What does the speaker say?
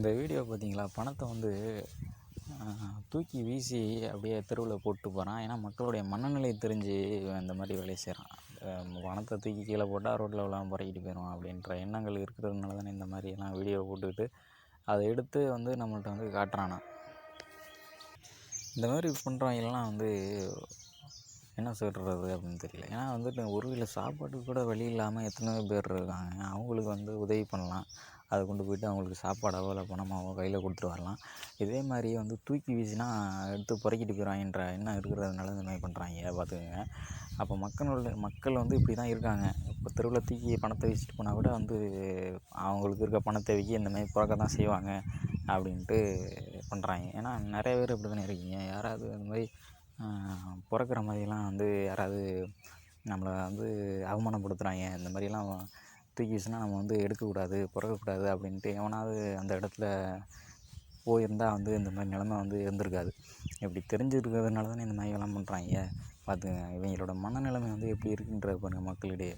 இந்த வீடியோ பார்த்தீங்களா பணத்தை வந்து தூக்கி வீசி அப்படியே தெருவில் போட்டு போகிறான் ஏன்னா மக்களுடைய மனநிலை தெரிஞ்சு இந்த மாதிரி வேலையை செய்கிறான் பணத்தை தூக்கி கீழே போட்டால் ரோட்டில் உள்ளவன் புறக்கிட்டு போயிடுவான் அப்படின்ற எண்ணங்கள் இருக்கிறதுனால தானே இந்த மாதிரியெல்லாம் வீடியோ போட்டுக்கிட்டு அதை எடுத்து வந்து நம்மள்கிட்ட வந்து காட்டுறானா. இந்த மாதிரி பண்ணுறவங்கெல்லாம் வந்து என்ன சொல்கிறது அப்படின்னு தெரியல. ஏன்னா வந்துட்டு ஒரு வீட்டில் சாப்பாட்டுக்கு கூட வழி இல்லாமல் எத்தனையோ பேர் இருக்காங்க. அவங்களுக்கு வந்து உதவி பண்ணலாம். அதை கொண்டு போயிட்டு அவங்களுக்கு சாப்பாடாவோ இல்லை பணமாவோ கையில் கொடுத்துட்டு வரலாம். இதே மாதிரி வந்து தூக்கி வீசினா எடுத்து பொறுக்கிட்டு போயிடுவாங்கன்ற எண்ணம் இருக்கிறதுனால இந்த மாதிரி பண்ணுறாங்க பார்த்துக்கோங்க. அப்போ மக்களோட மக்கள் வந்து இப்படி தான் இருக்காங்க. இப்போ தெருவில் தூக்கி பணத்தை வீசிட்டு போனால் கூட வந்து அவங்களுக்கு இருக்க பணத்தை இந்த மாதிரி பிறக்க தான் செய்வாங்க அப்படின்ட்டு பண்ணுறாங்க ஏன்னா நிறைய பேர் இப்படி தானே இருக்கீங்க. யாராவது இந்த மாதிரி பிறக்கிற மாதிரிலாம் வந்து யாராவது நம்மளை வந்து அவமானப்படுத்துகிறாங்க இந்த மாதிரிலாம் தூக்கி நம்ம வந்து எடுக்கக்கூடாது பிறக்கக்கூடாது அப்படின்ட்டு எவனாவது அந்த இடத்துல போயிருந்தால் வந்து இந்த மாதிரி நிலமை வந்து இருந்திருக்காது. இப்படி தெரிஞ்சிருக்கிறதுனால தானே இந்த மாதிரி எல்லாம் பண்ணுறாங்க பார்த்துக்கங்க இவங்களோட மனநிலைமை வந்து எப்படி இருக்குன்றது பாருங்கள் மக்களிடையே.